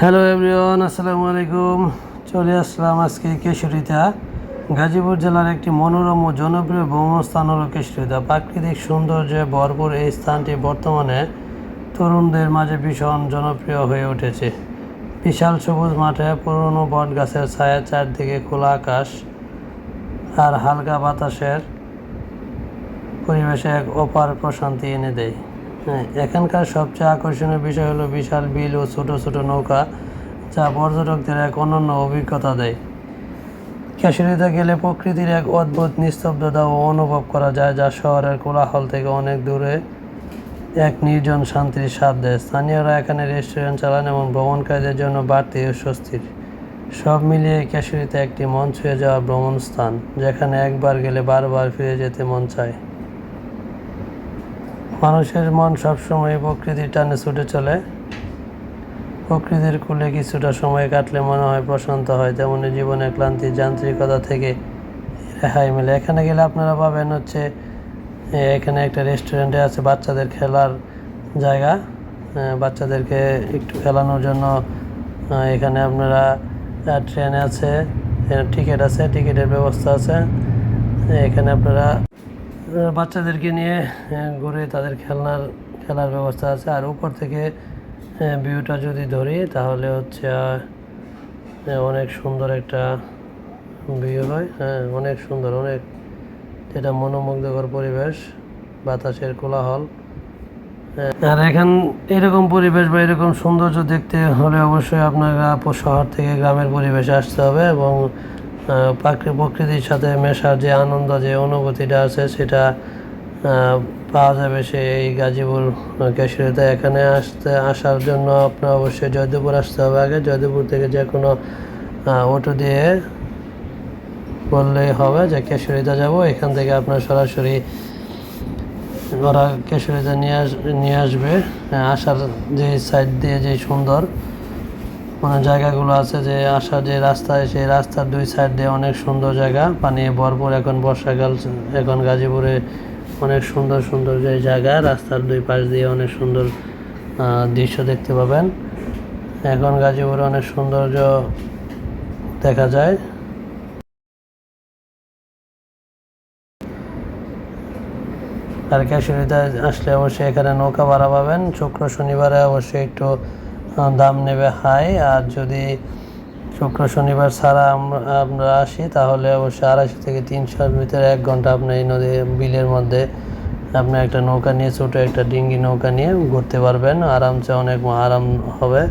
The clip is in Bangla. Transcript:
হ্যালো এভরিওয়ান আসসালামু আলাইকুম চলে আসলাম আজকে কেশরিতা। গাজীপুর জেলার একটি মনোরম ও জনপ্রিয় ভ্রমণস্থান হলো কেশরিতা। প্রাকৃতিক সৌন্দর্যে ভরপুর এই স্থানটি বর্তমানে তরুণদের মাঝে ভীষণ জনপ্রিয় হয়ে উঠেছে। বিশাল সবুজ মাঠে, পুরনো বট গাছের ছায়া, চারদিকে খোলা আকাশ আর হালকা বাতাসের পরিবেশে এক অপার প্রশান্তি এনে দেয়। হ্যাঁ এখানকার সবচেয়ে আকর্ষণীয় বিষয় হলো বিশাল বিল ও ছোট ছোট নৌকা, যা পর্যটকদের এক অনন্য অভিজ্ঞতা দেয়। ক্যাশরিতে গেলে প্রকৃতির এক অদ্ভুত নিস্তব্ধতা ও অনুভব করা যায়, যা শহরের কোলাহল থেকে অনেক দূরে এক নির্জন শান্তির স্বাদ দেয়। স্থানীয়রা এখানে রেস্টুরেন্ট চালান এবং ভ্রমণকারীদের জন্য বাড়তি স্বস্তির। সব মিলিয়ে ক্যাশরিতে একটি মন ছুঁয়ে যাওয়া ভ্রমণ স্থান যেখানে একবার গেলে বারবার ফিরে যেতে মন চায়। মানুষের মন সবসময় প্রকৃতির টানে ছুটে চলে। প্রকৃতির কুলে কিছুটা সময় কাটলে মনে হয় প্রশান্ত হয়, তেমনি জীবনের ক্লান্তি যান্ত্রিকতা থেকে রেহাই মেলে। এখানে গেলে আপনারা পাবেন হচ্ছে এখানে একটা রেস্টুরেন্টে আছে বাচ্চাদের খেলার জায়গা। বাচ্চাদেরকে একটু খেলানোর জন্য এখানে আপনারা ট্রেন আছে টিকিট আছে, টিকিটের ব্যবস্থা আছে। এখানে আপনারা বাচ্চাদেরকে নিয়ে ঘুরে তাদের খেলনার, খেলার ব্যবস্থা আছে। আর উপর থেকে ভিউটা যদি ধরি, তাহলে হচ্ছে অনেক সুন্দর একটা ভিউ হয়। হ্যাঁ অনেক সুন্দর, অনেক যেটা মনোমুগ্ধকর পরিবেশ, বাতাসের কোলাহল। আর এখন এরকম পরিবেশ বা এরকম সৌন্দর্য দেখতে হলে অবশ্যই আপনারা শহর থেকে গ্রামের পরিবেশে আসতে হবে এবং প্রকৃতির সাথে মেশার যে আনন্দ, যে অনুভূতিটা আছে, সেটা পাওয়া যাবে সেই এই গাজীপুর কেশরিতে। এখানে আসতে, আসার জন্য আপনার অবশ্যই জয়দেবপুর আসতে হবে আগে। জয়দেবপুর থেকে যে কোনো অটো দিয়ে বললেই হবে যে কেশরিতে যাব। এখান থেকে আপনার সরাসরি ওরা কেশরিতে নিয়ে আস, নিয়ে আসবে। আসার যে সাইড দিয়ে যে সুন্দর মানে জায়গাগুলো আছে যে আসার যে রাস্তায় সেই রাস্তার দুই সাইড দিয়ে অনেক সুন্দর জায়গা। পানি ভরপুর এখন বর্ষাকাল, এখন গাজীপুরে অনেক সুন্দর সুন্দর যে জায়গা, রাস্তার দুই পাশ দিয়ে অনেক সুন্দর দৃশ্য দেখতে পাবেন। এখন গাজীপুরে অনেক সৌন্দর্য দেখা যায়। আর ক্যাশুরিতে আসলে অবশ্যই এখানে নৌকা ভাড়া পাবেন। শুক্র শনিবারে অবশ্যই একটু দাম নেবে হাই, আর যদি শুক্র, শনিবার ছাড়া আমরা আসি, তাহলে অবশ্যই আড়াইশো থেকে তিনশোর ভিতরে এক ঘণ্টা আপনি এই নদী বিলের মধ্যে আপনি একটা নৌকা নিয়ে, ছোটো একটা ডিঙ্গি নৌকা নিয়ে ঘুরতে পারবেন। আরামসে অনেক আরাম হবে।